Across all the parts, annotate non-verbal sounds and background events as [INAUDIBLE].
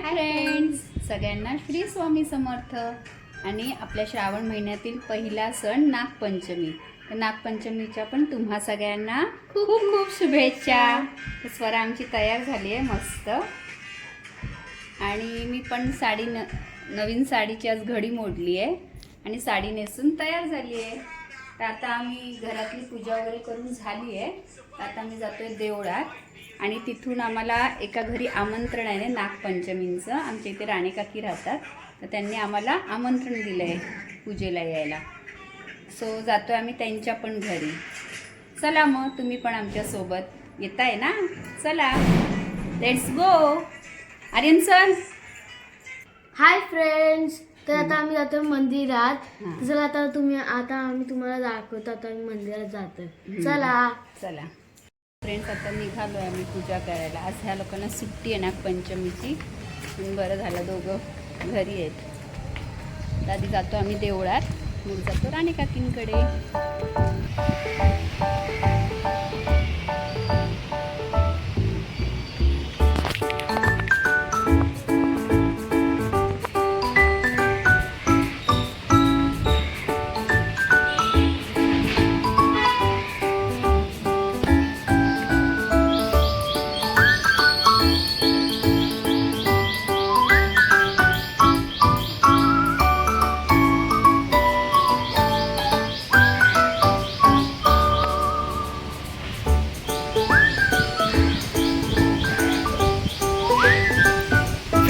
Friends सगळ्यांना श्री स्वामी समर्थ. आणि आपल्या श्रावण महिन्यातील पहिला सण नागपंचमी. तर नागपंचमीच्या पण तुम्हा सगळ्यांना खूप खूप शुभेच्छा. स्वरा आमची तयार झाली आहे मस्त. आणि मी पण साडी न नवीन साडीची आज घडी मोडली आहे. आणि साडी नेसून तयार झाली आहे. तर आता आम्ही घरातली पूजा वगैरे करून झाली आहे. तर आता आम्ही जातोय देवळात. आणि तिथून आम्हाला एका घरी आमंत्रण आहे नागपंचमींचं. आमच्या इथे राणेकाकी राहतात. तर त्यांनी आम्हाला आमंत्रण दिलं आहे पूजेला यायला. सो जातोय आम्ही त्यांच्या पण घरी. चला मग तुम्ही पण आमच्यासोबत येताय ना? चला. Let's go Aryan sir. Hi friends तर आता आम्ही जातो मंदिरात. चला आता तुम्ही आता आम्ही तुम्हाला दाखवतो आता आम्ही मंदिरात हम्म. चला. चला. फ्रेंड्स आता निघालो आहे आम्ही पूजा करायला. आज ह्या लोकांना सुट्टी आहे नागपंचमीची पण बरं झालं दोघं घरी आहेत. आधी जातो आम्ही देवळात. मग जातो राणी काकींकडे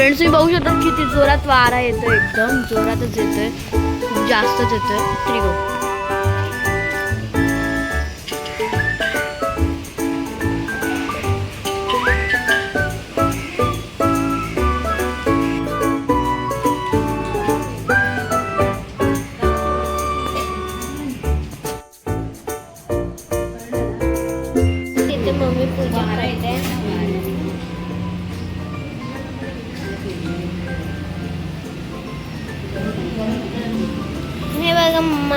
फ्रेंड्स तुम्ही बघू शकता किती जोरात वारा येतो एकदम जोरातच येतोय. खूप जास्तच येतोय. तरी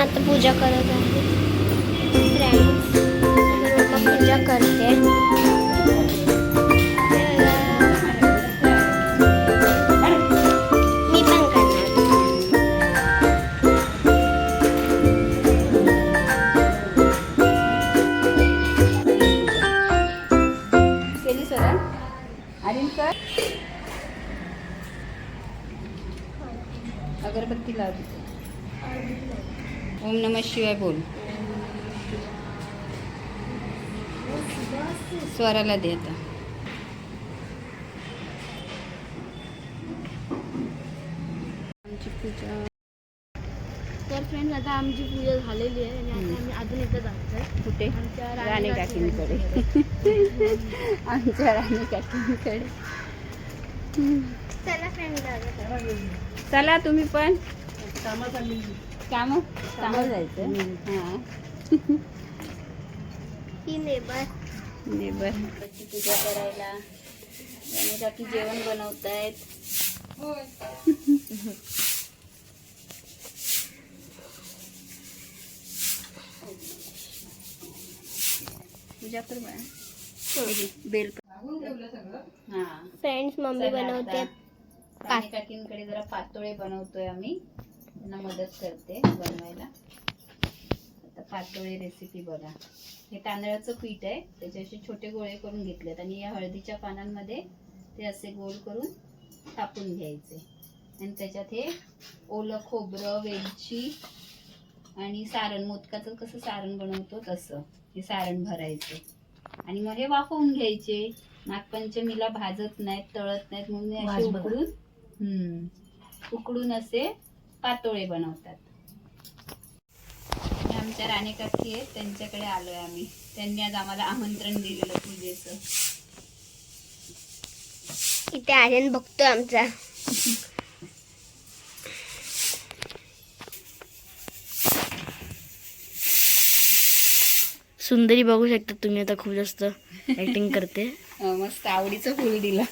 आता पूजा करत आहे. पूजा करते. मी पण करणार. केली सर? अगरबत्ती लावली. ओम नमः शिवाय बोल. स्वराला दे आता. आमची पूजा. तर फ्रेंड्स आता आमची पूजा झालेली आहे आणि. आता आम्ही अजून एकदा जातोय. कुठे? आमच्या राणी काकींकडे. [LAUGHS] आमच्या राणी काकींकडे. चला फ्रेंड चला तुम्ही पण. काम कामावर जायचं हां. ही नेबर नेबर पूजा करायला. काकी जेवण हे घे, बेल हां. फ्रेंड्स मम्मी बनवते. काकींकडे जरा पातोळे बनवतोय आम्ही. त्यांना मदत करते बनवायला. आता पातोळे रेसिपी बघा. हे तांदळाचं पीठ आहे. त्याचे असे छोटे गोळे करून घेतलेत आणि या हळदीच्या पानांमध्ये ते असे गोल करून टाकून घ्यायचे. आणि त्याच्यात हे ओलं खोबरं वेलची आणि सारण. मोदकाचं कसं सारण बनवतो तसं हे सारण भरायचं. आणि मग हे वाफवून घ्यायचे. नागपंचमीला भाजत नाहीत तळत नाहीत म्हणून असे उकडून हम्म उकडून असे पातोळे बनवतात. आमच्या राणी काकी आहेत त्यांच्याकडे आलोय आम्ही. त्यांनी आज आम्हाला आमंत्रण दिलेलं पूजेचं. इथे आर्यन बघतो आमचा. सुंदरी बघू शकता तुम्ही आता खूप जास्त ऍक्टिंग करते. [LAUGHS] मस्त आवडीचं फुल दिलं.